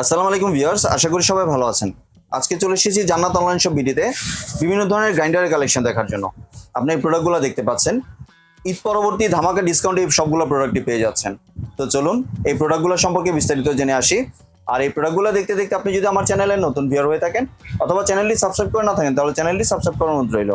আসসালামু আলাইকুম ভিউয়ার্স, আশা করি সবাই ভালো আছেন। আজকে চলে এসেছি জান্নাত অনলাইন শপ বিডিতে বিভিন্ন ধরনের গ্রাইন্ডারের কালেকশন দেখার জন্য। আপনি এই প্রোডাক্টগুলো দেখতে পাচ্ছেন। ঈদ পরবর্তী ধামাকা ডিসকাউন্টে সবগুলো প্রোডাক্টই পেয়ে যাচ্ছেন। তো চলুন, এই প্রোডাক্টগুলো সম্পর্কে বিস্তারিত জেনে আসি। আর এই প্রোডাক্টগুলো দেখতে দেখতে আপনি যদি আমার চ্যানেলে নতুন ভিউয়ার হয়ে থাকেন, অথবা চ্যানেলটি সাবস্ক্রাইব করে না থাকেন, তাহলে চ্যানেলটি সাবস্ক্রাইব করার অনুরোধ রইল।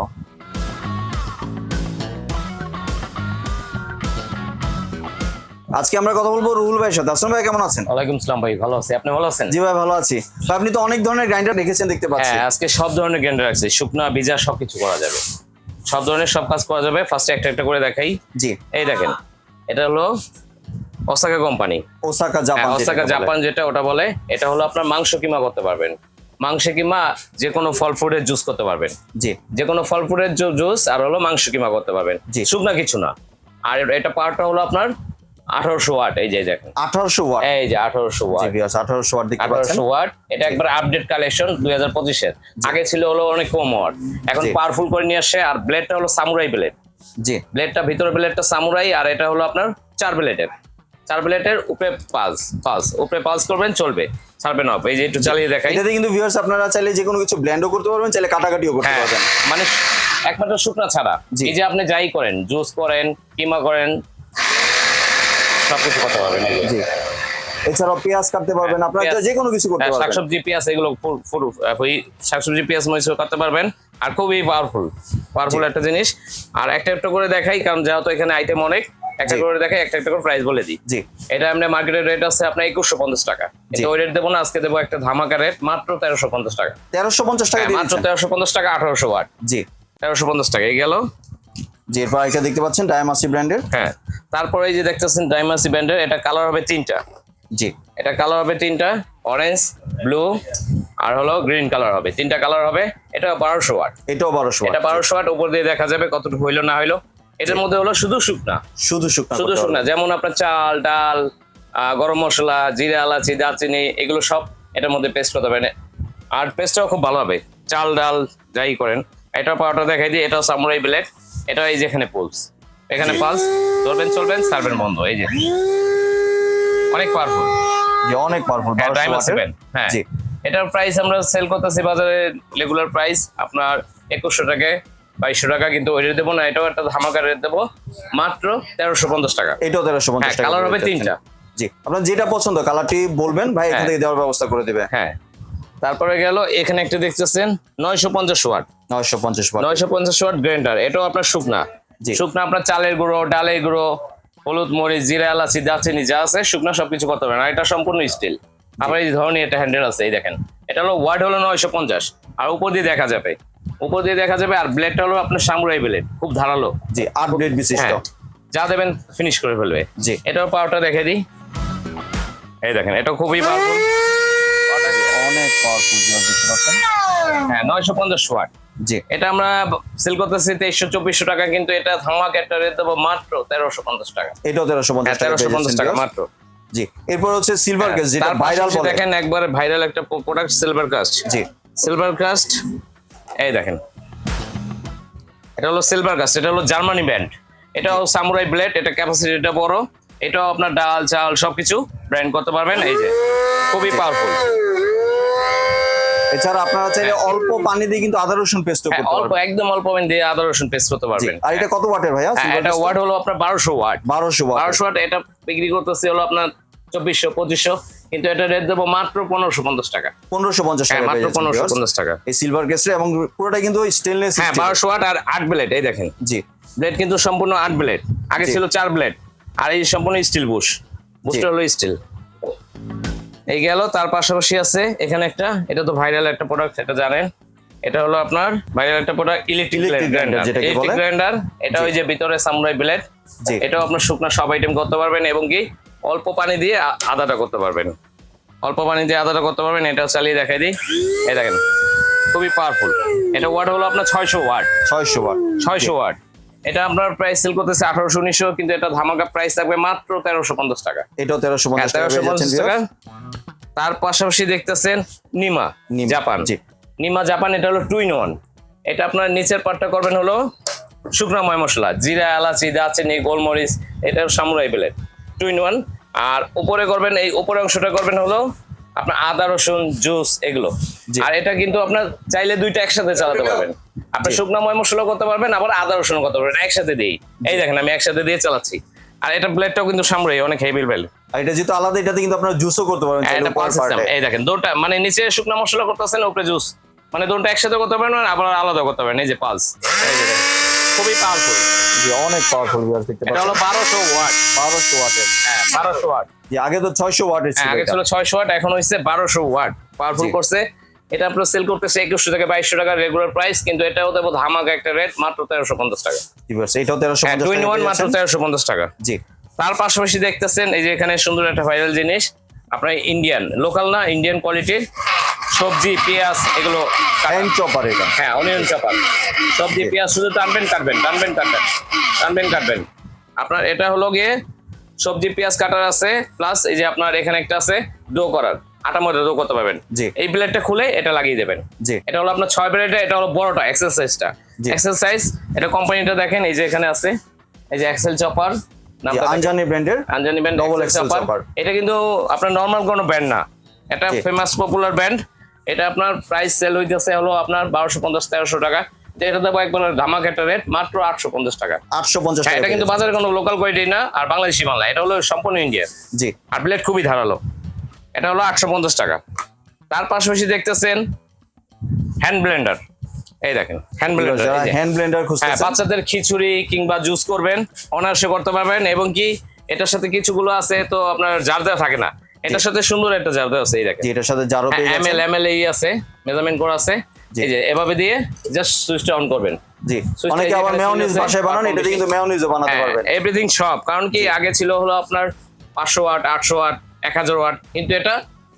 আজকে আমরা কথা বলব রুহুল ভাইয়ের সাথে। আসলাম ভাই কেমন আছেন? ওয়ালাইকুম সালাম ভাই ভালো আছি। আপনি ভালো আছেন? জি ভাই ভালো আছি। তো আপনি তো অনেক ধরনের গ্রাইন্ডার রেখেছেন দেখতে পাচ্ছি। হ্যাঁ আজকে সব ধরনের গ্রাইন্ডার আছে। শুকনা ভিজা সবকিছু করা যাবে। সব ধরনের সব কাজ করা যাবে। ফার্স্টে একটা একটা করে দেখাই। জি। এই দেখেন এটা হলো Osaka company Osaka Japan Osaka Japan যেটা ওটা বলে এটা হলো আপনার মাংস কিমা করতে পারবেন। মাংস কিমা যে কোনো ফল ফ্রুটের জুস করতে পারবেন। জি। যে কোনো ফল ফ্রুটের জুস আর হলো মাংস কিমা করতে পারবেন। জি। শুকনা কিছু না। আর এটা পাওয়ারটা হলো আপনার আঠারোশো ওয়াট এই যে দেখেন। আঠারোশো ওয়াট? এই যে আঠারোশো জি ওয়াট ভিউয়ার্স আঠারোশো ওয়াট দেখতে পাচ্ছেন। আঠারোশো ওয়াট এটা একবার আপডেট কালেকশন দুই হাজার পঁচিশের। আগে ছিল হলো অনেক কম ওয়াট এখন পাওয়ারফুল করে নিয়ে আসে আর ব্লেডটা হলো সামুরাই ব্লেড জি। ব্লেডটা ভিতরে ব্লেডটা সামুরাই আর এটা হলো আপনার চার ব্লেডের চার ব্লেডের উপরে পালস পালস উপরে পালস করবেন চলবে। ছাড়বে না এই যে একটু চালিয়ে দেখাই। এটাতে কিন্তু ভিউয়ার্স আপনারা চাইলে যে কোনো কিছু ব্লেন্ডও করতে পারবেন চাইলে কাটাকাটিও করতে হ্যাঁ পারবেন। মানে একমাত্র শুকনা ছাড়া। এই যে আপনি যাই করেন জুস করেন কিমা করেন সবকিছু করতে পারবেন জি। এছাড়াও পেঁয়াজ কাটতে পারবেন আপনারা যে কোনো কিছু করতে হ্যাঁ, পারবেন। শাকসবজি পেঁয়াজ এগুলো শাকসবজি পেঁয়াজ মরিচ করতে পারবেন। আর খুবই পাওয়ারফুল পাওয়ারফুল একটা জিনিস। আর একটা একটা করে দেখাই কারণ যেহেতু এখানে আইটেম অনেক একটা করে দেখাই একটা একটা করে প্রাইস বলে দিই। জি। এটা আমরা মার্কেটের রেট আছে আপনার একুশশো পঞ্চাশ টাকা। ওই রেট দেবো না আজকে দেবো একটা ধামাকা রেট মাত্র তেরোশো পঞ্চাশ টাকা। তেরোশো পঞ্চাশ টাকা হ্যাঁ, মাত্র তেরোশো পঞ্চাশ টাকা আঠারোশো ওয়াট জি। তেরোশো পঞ্চাশ টাকা এই গেল। জি এরপর একটা দেখতে পাচ্ছেন ডায়ামাসি ব্র্যান্ডের হ্যাঁ তারপরে এই যে দেখতেছেন ডাইমাসি ব্যান্ডের এটা কালার হবে তিনটা। জি। এটা কালার হবে তিনটা অরেঞ্জ ব্লু আর হলো গ্রিন কালার হবে। তিনটা কালার হবে এটা বারোশো ওয়াট এটাও বারোশো এটা বারোশো ওয়াট উপর দিয়ে দেখা যাবে কতটুকু হইল না হইল। এটার মধ্যে হলো শুধু শুকনা। শুধু শুকনা শুধু শুকনা যেমন আপনার চাল ডাল আহ, গরম মশলা জিরা এলাচি দারচিনি এগুলো সব এটার মধ্যে পেস্ট করতে পারেন। আর পেস্টটাও খুব ভালো হবে। চাল ডাল যাই করেন। এটা পাওয়াটা দেখাই দিই এটাও সামুরাই ব্লেড। এটা এই যেখানে পুলস এখানে পালস ধরবেন চলবেন সার্ভেন বন্ধ এই যে। অনেক পাওয়ারফুল জি অনেক পাওয়ারফুল হ্যাঁ, Diamond হ্যাঁ। জি। এটার প্রাইস আমরা সেল করতেছি বাজারে রেগুলার প্রাইস আপনার একুশশো টাকা বাইশশো টাকা কিন্তু ওই দেবো না এটাও একটা ধামাকা রেট দেবো। মাত্র তেরোশো পঞ্চাশ টাকা। এটাও তেরোশো পঞ্চাশ হ্যাঁ টাকা কালার হবে তিনটা। জি আপনার যেটা পছন্দ কালারটি বলবেন ভাই এখান হ্যাঁ। থেকে দেওয়ার ব্যবস্থা করে দেবে। হ্যাঁ। তারপরে গেল এখানে একটা দেখতেছেন নয়শো পঞ্চাশ ওয়াট। নয়শো পঞ্চাশ ওয়াট। নয়শো পঞ্চাশ ওয়াট গ্রাইন্ডার এটাও আপনার শুকনা। শুকনা আপনার চালের গুঁড়ো ডালের গুঁড়ো হলুদ মরিচ জিরা এলাচি দারচিনি যা আছে শুকনা সবকিছু করতে পারেন। আর এটা সম্পূর্ণ স্টিল আবার এই ধরনের একটা হ্যান্ডেল আছে এই দেখেন। এটা হলো ওয়াট হলো নয়শো পঞ্চাশ। আর উপর দিয়ে দেখা যাবে উপর দিয়ে দেখা যাবে আর ব্লেডটা হলো আপনার সামুরাই ব্লেড খুব ধারালো। জি আট ব্লেড বিশিষ্ট। হ্যাঁ যা দেবেন ফিনিশ করে ফেলবে। জি। এটাও পাওয়ারটা দেখে দিই। এই দেখেন এটা খুবই পাওয়ারফুল অনেক পাওয়ারফুল দেখতে পাচ্ছেন। হ্যাঁ নয়শো পঞ্চাশ ওয়াট। জি। এটা আমরা সেল করতেছি তেইশশো চব্বিশশো টাকা কিন্তু এটা ধামাক একটা রেট দেবো মাত্র তেরোশো পঞ্চাশ টাকা। এটাও তেরোশো পঞ্চাশ তেরোশো পঞ্চাশ টাকা মাত্র। জি। এরপর হচ্ছে সিলভার কেস যেটা ভাইরাল দেখেন একবার ভাইরাল একটা প্রোডাক্ট সিলভার কাস্ট জি। সিলভার কাস্ট এই দেখেন। এটা হলো সিলভার কাস্ট এটা হলো জার্মানি ব্র্যান্ড এটাও সামুরাই ব্লেড এটা ক্যাপাসিটিটা বড়। এটাও আপনার ডাল চাল সবকিছু ব্র্যান্ড করতে পারবেন এই যে। খুবই পাওয়ারফুল এছাড়া আপনারা চাইলে অল্প পানি দিয়ে কিন্তু আদা রসুন পেস্ট হ্যাঁ করতে অল্প একদম অল্প পানি দিয়ে আদা রসুন পেস্ট করতে পারবেন। আর এটা কত ওয়াটের ভাইয়া? হ্যাঁ এটা ওয়াট হলো আপনার বারোশো ওয়াট। বারোশো ওয়াট। বারোশো ওয়াট এটা বিক্রি করতেছি হলো আপনার চব্বিশশো পঁচিশশো কিন্তু এটা রেট দেবো মাত্র পনেরোশো পঞ্চাশ টাকা। পনেরোশো পঞ্চাশ হ্যাঁ টাকা মাত্র পনেরোশো। পঞ্চাশ টাকা। এই সিলভার কেসটা এবং পুরোটা কিন্তু স্টেনলেস হ্যাঁ বারোশো ওয়াট আর আট ব্লেড এই দেখেন। জি। ব্লেড কিন্তু সম্পূর্ণ আট ব্লেড আগে ছিল চার ব্লেড আর এই সম্পূর্ণ স্টিল বুশ বুশটা হলো স্টিল এই গেল তার পাশাপাশি আছে এখানে একটা এটা তো ভাইরাল একটা প্রোডাক্ট এটা জানেন। এটা হলো আপনার ভাইরাল একটা প্রোডাক্ট ইলেকট্রিক গ্রাইন্ডার যেটাকে ইলেকট্রিক বলে। গ্রাইন্ডার এটা ওই যে ভিতরে সামুরাই ব্লেড এটাও আপনার শুকনো সব আইটেম করতে পারবেন এবং কি অল্প পানি দিয়ে আদাটা করতে পারবেন। অল্প পানি দিয়ে আদাটা করতে পারবেন এটাও চালিয়ে দেখাই দিই। এই দেখেন খুবই পাওয়ারফুল এটা ওয়াট হলো আপনার ছয়শো ওয়াট ছয়শো ওয়াট ছয়শো ওয়াট এটা আপনার প্রাইস সেল করতেছে আঠারোশো উনিশশো কিন্তু এটা ধামাকা প্রাইস থাকবে মাত্র তেরোশো পঞ্চাশ টাকা। এটাও তেরোশো পঞ্চাশ টাকা viewers। তার পাশাপাশি দেখতেছেন নিমা জাপান। নিমা জাপান এটা হলো টু ইন ওয়ান এটা আপনার নিচের পার্টটা করবেন হলো শুকনো ময় মশলা জিরা এলাচি দারচিনি গোলমরিচ এটা samurai blade two in one আর উপরে করবেন এই উপরে অংশটা করবেন হলো আপনার আদা রসুন জুস এগুলো। আর এটা কিন্তু আপনার চাইলে দুইটা একসাথে চালাতে পারবেন। আপনি। শুকনো ময় মশলা করতে পারবেন আবার আদা রসুন করতে পারবেন একসাথে দিই এই দেখেন আমি একসাথে দিয়ে চালাচ্ছি। আর এটা ব্লেডটাও কিন্তু সামরে অনেক হেভি ব্লেড আর এটা যেহেতু আলাদা এটাতে কিন্তু আপনারা জুসও করতে পারবেন এটা এ। এই দেখেন দুটা মানে নিচে শুকনো মশলা করতেছেন উপরে জুস মানে দুটো একসাথে করতে পারবেন আবার আলাদা করতে পারবেন এই যে পালস খুবই পাওয়ারফুল জি অনেক পাওয়ারফুল ভিউয়ার্স দেখতে এটা হলো বারোশো ওয়াট। বারোশো ওয়াটের। হ্যাঁ বারোশো ওয়াট। জি আগে তো ছয়শো ওয়াটের ছিল হ্যাঁ, আগে ছিল ছয়শো ওয়াট এখন হচ্ছে বারোশো ওয়াট। পাওয়ারফুল। করছে। এটা আপনার সেল করতেছে একুশশো থেকে বাইশশো টাকা রেগুলার প্রাইস কিন্তু এটাও দেবো ধামাকা একটা রেট মাত্র তেরোশো পঞ্চাশ টাকা। এটাও তেরোশো হ্যাঁ পঞ্চাশ ওয়ান টাকা মাত্র তেরোশো পঞ্চাশ টাকা। জি। তার পাশাপাশি দেখতেছেন এই যে এখানে সুন্দর একটা ভাইরাল জিনিস আপনার ইন্ডিয়ান লোকাল না ইন্ডিয়ান কোয়ালিটির সবজি পেঁয়াজ এগুলো। হ্যান্ড চপার এটা। হ্যাঁ অনিয়ন চপার সবজি পেঁয়াজ শুধু টানবেন কাটবেন টানবেন কাটবেন টানবেন কাটবেন। আপনার এটা হলো গিয়ে সবজি পেঁয়াজ কাটার আছে প্লাস এই যে আপনার এখানে একটা আছে ডো করার। আটা মধ্যে করতে পারবেন। জি। এই ব্লেডটা খুলে এটা লাগিয়ে দেবেন। এটা হলো আপনার ছয় ব্লেডটা এটা হলো বড়টা এক্সারসাইজটা। এক্সারসাইজ এটা কোম্পানিটা দেখেন এই যে এখানে আছে এই যে এক্সেল চপার। আনজানি ব্র্যান্ডের Anjani Double double excel chopper। এটা কিন্তু আপনার নর্মাল কোনো ব্যান্ড না। এটা ফেমাস পপুলার ব্যান্ড এটা আপনার প্রাইস সেল হইতেছে হলো আপনার বারোশো পঞ্চাশ তেরোশো টাকা। এটা দেবো একবার ধামাক একটা রেট মাত্র আটশো পঞ্চাশ টাকা। আটশো পঞ্চাশ হ্যাঁ, টাকা এটা কিন্তু বাজারে কোনো লোকাল কোয়ালিটি না আর বাংলাদেশি বাংলা এটা হলো সম্পূর্ণ ইন্ডিয়া জি। আর প্লেট খুবই ধারালো। এটা হলো আটশো পঞ্চাশ টাকা। তার পাশাপাশি দেখতেছেন হ্যান্ড ব্লেন্ডার এই দেখেন হ্যান্ড ব্লেন্ডার হ্যান্ড ব্লেন্ডার হ্যাঁ বাচ্চাদের খিচুড়ি কিংবা জুস করবেন অনায়াসে করতে পারবেন এবং কি এটার সাথে কিছুগুলো আছে তো আপনার জার দেওয়া থাকে না। এটার সাথে সুন্দর একটা জার দেওয়া আছে এই দেখেন। এটার সাথে জারও পেয়ে এম এল যাচ্ছেন এম এল এই আছে মেজারমেন্ট করা আছে। এই যে এভাবে দিয়ে জাস্ট সুইচটা অন করবেন। জি। অনেকে আবার মেয়নিজ বাসায় বানান এটাতে কিন্তু মেয়নিজও বানাতে পারবেন। এভরিথিং সব। কারণ কি আগে ছিল হলো আপনার পাঁচশো ওয়াট আটশো ওয়াট এক হাজার ওয়াট কিন্তু এটা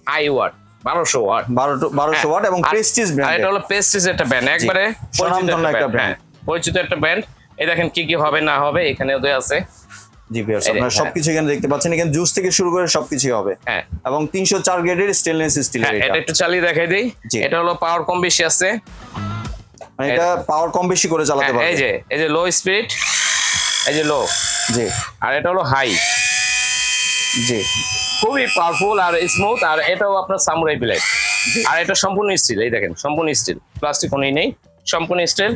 হাই ওয়াট বারোশো ওয়াট বারোশো বারোশো ওয়াট এবং প্রেস্টিজ ব্র্যান্ড এটা হলো প্রেস্টিজ একটা ব্যান্ড একবারে পরিচিত একটা হ্যাঁ, পরিচিত একটা ব্যান্ড এই দেখেন কি কি হবে না হবে এখানে ওদের আছে। জি ভিউয়ার্স আপনারা হ্যাঁ। সবকিছু এখানে দেখতে পাচ্ছেন এখানে জুস থেকে শুরু করে সবকিছুই হবে। হ্যাঁ। এবং তিনশো চার গ্রেডের স্টেনলেস স্টিলের হ্যাঁ এটা। একটু চালিয়ে দেখাই দিই। এটা হলো পাওয়ার কম বেশি আছে। মানে এটা পাওয়ার কম বেশি করে চালাতে হ্যাঁ, পারবে। এই যে এই যে লো স্পিড এই যে লো জি। আর এটা হলো হাই জি। খুবই পাওয়ারফুল আর স্মুথ আর এটাও আপনার সামুরাই ব্লেড আর এটা সম্পূর্ণ স্টিল এই দেখেন সম্পূর্ণ স্টিল প্লাস্টিক কোনোই নেই সম্পূর্ণ স্টিল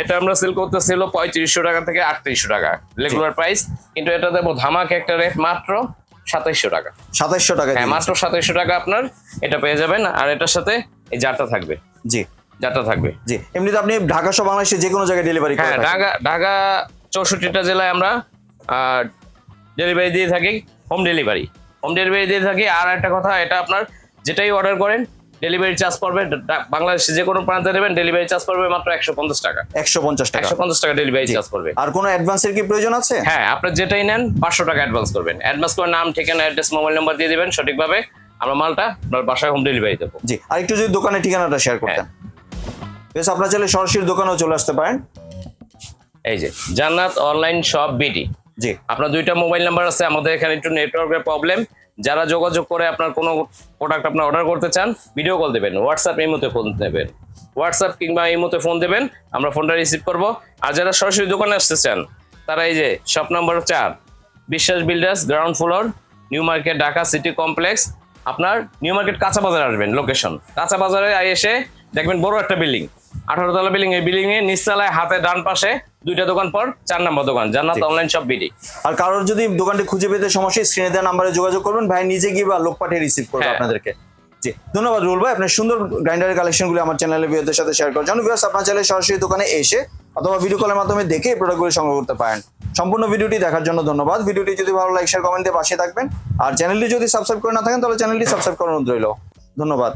এটা আমরা সেল করতেছিল পঁয়ত্রিশশো টাকা থেকে আটত্রিশশো টাকা রেগুলার প্রাইস কিন্তু এটা দেবো ধামাক একটা রেট মাত্র সাতাইশশো টাকা। সাতাইশশো টাকা হ্যাঁ মাত্র সাতাইশশো টাকা আপনার এটা পেয়ে যাবেন। আর এটার সাথে এই জারটা থাকবে। জি। জারটা থাকবে। জি। এমনিতে আপনি ঢাকা সহ বাংলাদেশে যে কোনো জায়গায় ডেলিভারি হ্যাঁ ঢাকা ঢাকা চৌষট্টিটা জেলায় আমরা ডেলিভারি দিয়ে থাকি। Home delivery. হোম ডেলিভারি দিয়ে থাকি। আর একটা কথা এটা আপনার যেটাই অর্ডার করেন ডেলিভারি চার্জ পড়বে বাংলাদেশে যে কোনো প্রান্তে দেবেন ডেলিভারি চার্জ পড়বে মাত্র একশো পঞ্চাশ টাকা। একশো পঞ্চাশ টাকা। একশো পঞ্চাশ টাকা ডেলিভারি চার্জ পড়বে। আর কোনো অ্যাডভান্সের কি প্রয়োজন আছে? হ্যাঁ আপনার যেটাই নেন পাঁচশো টাকা অ্যাডভান্স করবেন। অ্যাডভান্স করে নাম ঠিকানা অ্যাড্রেস মোবাইল নাম্বার দিয়ে দেবেন সঠিকভাবে। আমরা মালটা আপনার বাসায় হোম ডেলিভারি দেবো। জি আর একটু যদি দোকানের ঠিকানাটা শেয়ার করতেন। বেশ আপনার চাইলে সরাসরি দোকানেও চলে আসতে পারেন। এই যে জান্নাত অনলাইন শপ বিডি জি। আপনার দুইটা মোবাইল নাম্বার আছে, আমাদের এখানে একটু নেটওয়ার্কের প্রবলেম যারা যোগাযোগ করে আপনার কোনো প্রোডাক্ট আপনার অর্ডার করতে চান ভিডিও কল দেবেন হোয়াটসঅ্যাপ মতে ফোন দেবেন। হোয়াটসঅ্যাপ কিংবা এই মতে ফোন দেবেন, আমরা ফোনটা রিসিভ করব। আর যারা সরাসরি দোকানে আসতে চান, তারা এই যে শপ নাম্বার চার, Biswas builders ground floor New Market Dhaka city complex আপনার নিউ মার্কেট কাঁচা বাজার আসবেন লোকেশন কাঁচা বাজারে এসে দেখবেন বড় একটা বিল্ডিং আঠারো তলা বিল্ডিং এই বিল্ডিং এ নিচতলায়, হাতে ডান পাশে দুইটা দোকান পর চার নম্বর দোকান জান্নাত অনলাইন শপ বিডি। আর কারোর যদি দোকানটি খুঁজে পেতে সমস্যা স্ক্রিনে দেওয়া নাম্বারে যোগাযোগ করবেন ভাই নিজে গিয়ে বা লোক পাঠিয়ে রিসিভ করবে হ্যাঁ। আপনাদেরকে। জি ধন্যবাদ রুল ভাই আপনার সুন্দর গ্রাইন্ডারের কালেকশনগুলো আমার চ্যানেলে ভিউদের সাথে শেয়ার করার জন্য। ভিউয়ার্স আপনার চাইলে সরাসরি দোকানে এসে অথবা ভিডিও কলের মাধ্যমে দেখে এই প্রোডাক্টগুলো সংগ্রহ করতে পারেন। সম্পূর্ণ ভিডিওটি দেখার জন্য ধন্যবাদ। ভিডিওটি যদি ভালো লাইক শেয়ার কমেন্টে পাশে থাকবেন। আর চ্যানেলটি যদি সাবস্ক্রাইব করে না থাকেন তাহলে চ্যানেলটি সাবস্ক্রাইব করার অনুরোধ রইল। ধন্যবাদ।